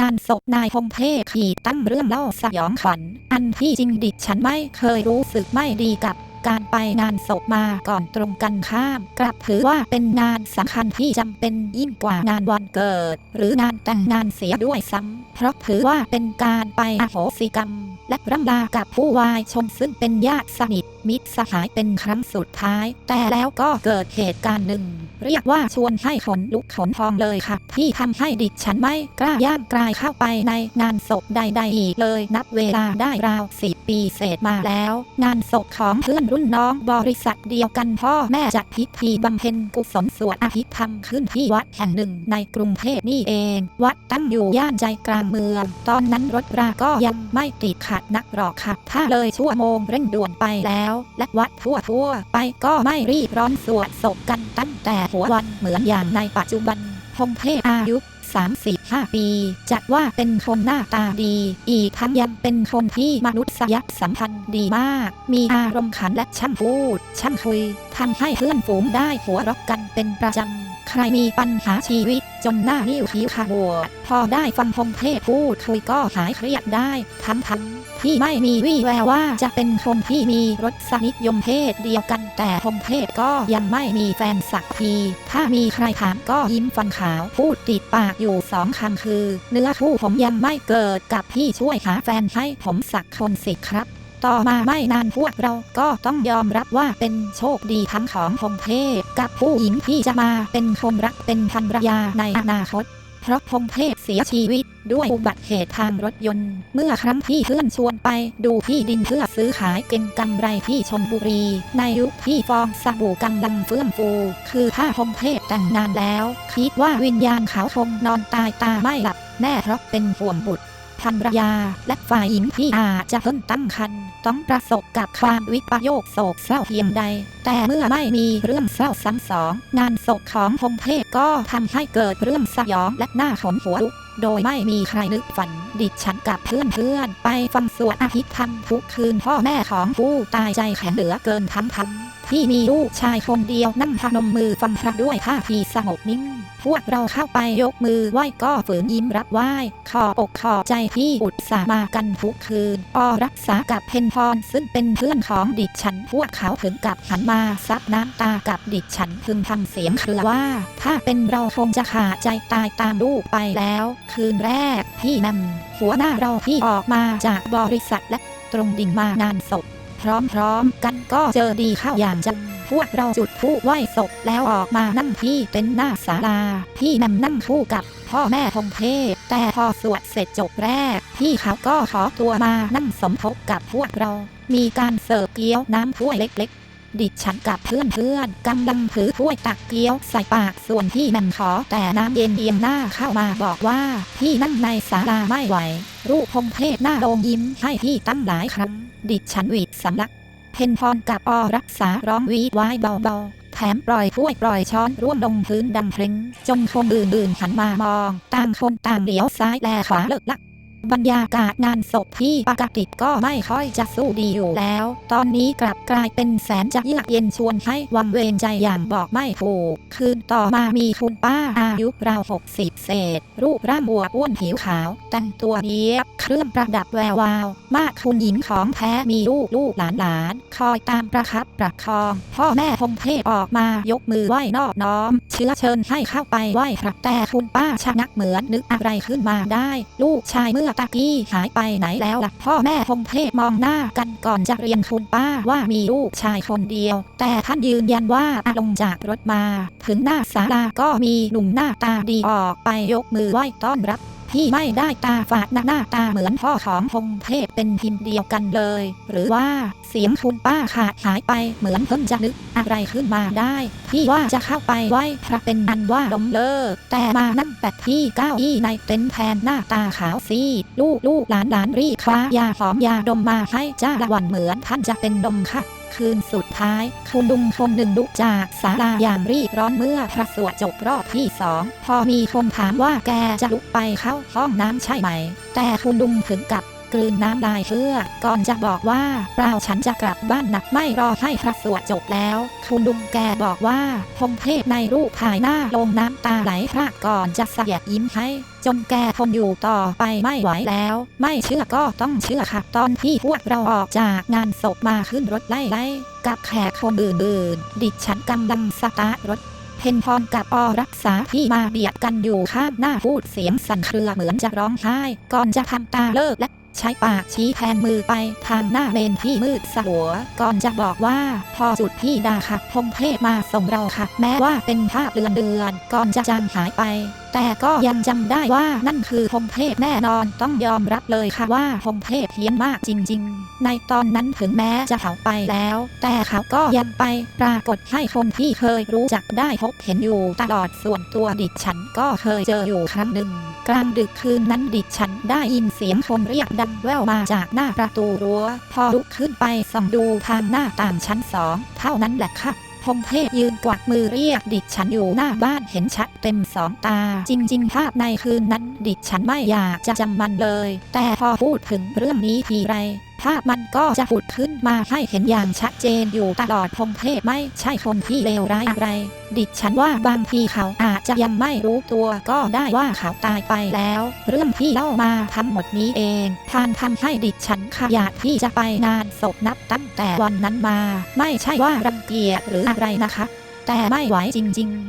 งานศพนายพงเพศขีดตั้งเรื่องเล่าสยองขวัญ อันที่จริงดิฉันไม่เคยรู้สึกไม่ดีกับการไปงานศพมาก่อนตรงกันข้าม กลับถือว่าเป็นงานสำคัญที่จำเป็นยิ่งกว่างานวันเกิด หรืองานแต่งงานเสียด้วยซ้ำเพราะถือว่าเป็นการไปอโหสิกรรม และร่ำลากับผู้วายชนซึ่งเป็นญาติสนิทมิตรสหายเป็นครั้งสุดท้าย แต่แล้วก็เกิดเหตุการณ์หนึ่ง เรียกว่าชวนให้ขนลุกขนพองเลยค่ะ ที่ทำให้ดิฉันไม่กล้าย่างกลายเข้าไปในงานศพใดๆอีกเลยนับเวลาได้ราวสิปีเศษมาแล้ว งานศพของเพื่อนรุ่นน้องบริษัทเดียวกันพ่อแม่จัดพิธีบำเพ็ญกุศลสวดอภิธรรมขึ้นที่วัดแห่งหนึ่งในกรุงเทพนี่เอง วัดตั้งอยู่ย่านใจกลางเมือง ตอนนั้นรถราก็ยังไม่ติดขัดนักหรอกค่ะถ้าเลยชั่วโมงเร่งด่วนไปแล้วและวัดทั่วทั่วๆไปก็ไม่รีบร้อนสวดศพกันตั้งแต่หัววันเหมือนอย่างในปัจจุบันพงเพอายุ35 ปี จัดว่าเป็นคนหน้าตาดี อีกทั้งยังเป็นคนที่มนุษยสัมพันธ์ดีมาก มีอารมณ์ขันและช่างพูด ช่างคุยทำให้เพื่อนฝูงได้หัวเรักกันเป็นประจำ ใครมีปัญหาชีวิต จนหน้านิ้วคิ้วขบวดพอได้ฟังพงเพพูดคุยก็หายเครียดได้ทั้งทั้งที่ไม่มีวี่แววว่าจะเป็นคนที่มีรสนิยมเพศเดียวกัน แต่พงเทพก็ยังไม่มีแฟนสักที ถ้ามีใครถามก็ยิ้มฟันขาว พูดติดปากอยู่สองคำคือ เนื้อคู่ผมยังไม่เกิดกับพี่ช่วยหาแฟนให้ผมสักคนสิครับต่อมาไม่นานพวกเราก็ต้องยอมรับว่าเป็นโชคดีทั้งของพงเทพ กับผู้หญิงที่จะมาเป็นคนรักเป็นภรรยาในอนาคต เพราะพงเทพเสียชีวิตด้วยอุบัติเหตุทางรถยนต์ เมื่อครั้งที่เพื่อนชวนไปดูที่ดินเพื่อซื้อขายเก็งกำไรที่ชนบุรี ในยุคที่ฟองสบู่กำลังเฟื่องฟู คือถ้าพงเทพแต่งงานแล้ว คิดว่าวิญญาณเขาคงนอนตายตาไม่หลับแน่เพราะเป็นห่วงบุตร ภรรยา และฝ่ายหญิงที่อาจจะเพิ่งตั้งครรภ์ต้องประสบกับความวิปโยคโศกเศร้าเพียงใด แต่เมื่อไม่มีเรื่องเศร้าซ้ำสอง งานศพของพงเทพก็ทำให้เกิดเรื่องสยองและหน้าขนหัวลุกโดยไม่มีใครนึกฝัน ดิฉันกับเพื่อนเพื่อนๆไปฟังสวดอภิธรรมทุกคืนพ่อแม่ของผู้ตายใจแข็งเหลือเกินทั้งทั้ง ที่มีลูกชายคนเดียวนั่งพนมมือฟังพระด้วยท่าทีสงบนิ่ง พวกเราเข้าไปยกมือไหว้ก็ฝืนยิ้มรับไหว้ ขอบอกขอใจที่อุตส่าห์มากันทุกคืนอรักษากับเพนพรซึ่งเป็นเพื่อนของดิฉัน พวกเขาถึงกับหันมาซับน้ำตากับดิฉันพึมพำเสียงเครือว่า ถ้าเป็นเราคงจะขาดใจตายตามลูกไปแล้ว คืนแรกพี่นำหัวหน้าเราที่ออกมาจากบริษัทและตรงดิ่งมางานศพ พร้อมๆ กันก็เจอดีเข้าอย่างจังพวกเราจุดผู้ไหว้ศพแล้วออกมานั่งที่เป็นหน้าศาลา พี่นำนั่งคู่กับพ่อแม่พงเพศแต่พอสวดเสร็จจบแรก พี่เขาก็ขอตัวมานั่งสมทบกับพวกเรา มีการเสิร์ฟเกี๊ยวน้ำถ้วยเล็กๆ ดิฉันกับเพื่อนๆกำลังถือถ้วยตักเกี๊ยวใส่ปากส่วนพี่นำขอแต่น้ำเย็นเอียงหน้าเข้ามาบอกว่าพี่นั่งในศาลาไม่ไหว รูปพงเพศหน้าโดงยิ้มให้พี่ตั้งหลายครั้ง ดิฉันหวีดสำลัก เพนพรกับอรักษาร้องวีดไว้เบาๆ แถมปล่อยถ้วยปล่อยช้อนร่วงลงพื้นดังเพลงจนคนอื่นๆหันมามอง ต่างคนต่างเลี้ยวซ้ายแลขวาเลิกลัก บรรยากาศงานศพที่ปกติก็ไม่ค่อยจะสู้ดีอยู่แล้ว ตอนนี้กลับกลายเป็นแสนจะเยือกเย็นชวนให้วังเวงใจอย่างบอกไม่ถูก คืนต่อมามีคุณป้าอายุราวหกสิบเศษ รูปร่างบวบอ้วนผิวขาว แต่งตัวเนี้ยบเครื่องประดับแวววาว มากคุณหญิงของแท้มีลูกลูกหลานหลานคอยตามประคับประคอง พ่อแม่พงเพศออกมายกมือไหว้นอบน้อม เชื้อเชิญให้เข้าไปไหว้พระแต่คุณป้าชะงักเหมือนนึกอะไรขึ้นมาได้ ลูกชายเมื่อตะกี้หายไปไหนแล้วล่ะพ่อแม่พงเทพมองหน้ากันก่อนจะเรียนคุณป้าว่ามีลูกชายคนเดียว แต่ท่านยืนยันว่าลงจากรถมา ถึงหน้าศาลาก็มีหนุ่มหน้าตาดีออกไปยกมือไหว้ต้อนรับ พี่ไม่ได้ตาฝาดหน้าตาเหมือนพ่อของพงเทพเป็นพิมพ์เดียวกันเลย หรือว่าเสียงคุณป้าขาดหายไปเหมือนเพิ่งจะนึกอะไรขึ้นมาได้พี่ว่าจะเข้าไปไหว้พระเป็นอันว่าลมเลิกแต่มานั่งแปดที่เก้าอี้ในเต็นท์แทนหน้าตาขาวซีลูกลูกหลานหลานรีคว้ายาหอมยาดมมาให้จ้าละวันเหมือนท่านจะเป็นดมค่ะ คืนสุดท้ายคุณลุงคนหนึ่งลุกจากศาลาอย่างรีบร้อนเมื่อพระสวดจบรอบที่สองพอมีคนถามว่าแกจะลุกไปเข้าห้องน้ำใช่ไหม แต่คุณลุงถึงกับ กลืนน้ำลายเพื่อ ก่อนจะบอกว่า เปล่าฉันจะกลับบ้านนะไม่รอให้พระสวดจบแล้ว คุณลุงแกบอกว่าพงเทพในรูปภายหน้าลงน้ำตาไหลพรากก่อนจะเสยบยิ้มให้จนแกทนอยู่ต่อไปไม่ไหวแล้ว ไม่เชื่อก็ต้องเชื่อค่ะตอนที่พวกเราออกจากงานศพมาขึ้นรถไล่ไล่กับแขกคนอื่นๆ ดิฉันกำลังสตาร์ทรถเพนพรกับอรักษาที่มาเบียดกันอยู่ข้างหน้าพูดเสียงสั่นเครือเหมือนจะร้องไห้ ก่อนจะทำตาเลิกและ ใช้ปากชี้แทนมือไปทางหน้าเมนที่มืดสลัว ก่อนจะบอกว่า พอจุดพี่ดาค่ะพงเทพมาส่งเราค่ะ แม้ว่าเป็นภาพเลือนเดือน ก่อนจะจางหายไป แต่ก็ยังจำได้ว่านั่นคือพงเทพแน่นอนต้องยอมรับเลยค่ะว่าพงเทพเฮี้ยนมากจริง ๆ ในตอนนั้นถึงแม้จะเขาไปแล้ว แต่เขาก็ยังไปปรากฏให้คนที่เคยรู้จักได้พบเห็นอยู่ตลอดส่วนตัวดิฉันก็เคยเจออยู่ครั้งหนึ่ง กลางดึกคืนนั้นดิฉันได้ยินเสียงคนเรียกดังแว่วมาจากหน้าประตูรั้ว พอลุกขึ้นไปส่องดูทางหน้าต่างชั้นสองเท่านั้นแหละค่ะ พงเทพยืนกวักมือเรียกดิฉันอยู่หน้าบ้านเห็นชัดเต็มสองตา จริง ๆ ภาพในคืนนั้นดิฉันไม่อยากจะจำมันเลย แต่พอพูดถึงเรื่องนี้ทีไร ภาพมันก็จะผุดขึ้นมาให้เห็นอย่างชัดเจนอยู่ตลอดพงเทพไม่ใช่คนที่เลวร้ายอะไร ดิฉันว่าบางทีเขาอาจจะยังไม่รู้ตัวก็ได้ว่าเขาตายไปแล้ว เรื่องที่เล่ามาทั้งหมดนี้เองทานทำให้ดิฉันขยาดที่จะไปงานศพนับตั้งแต่วันนั้นมา ไม่ใช่ว่ารังเกียจหรืออะไรนะคะ แต่ไม่ไหวจริง ๆ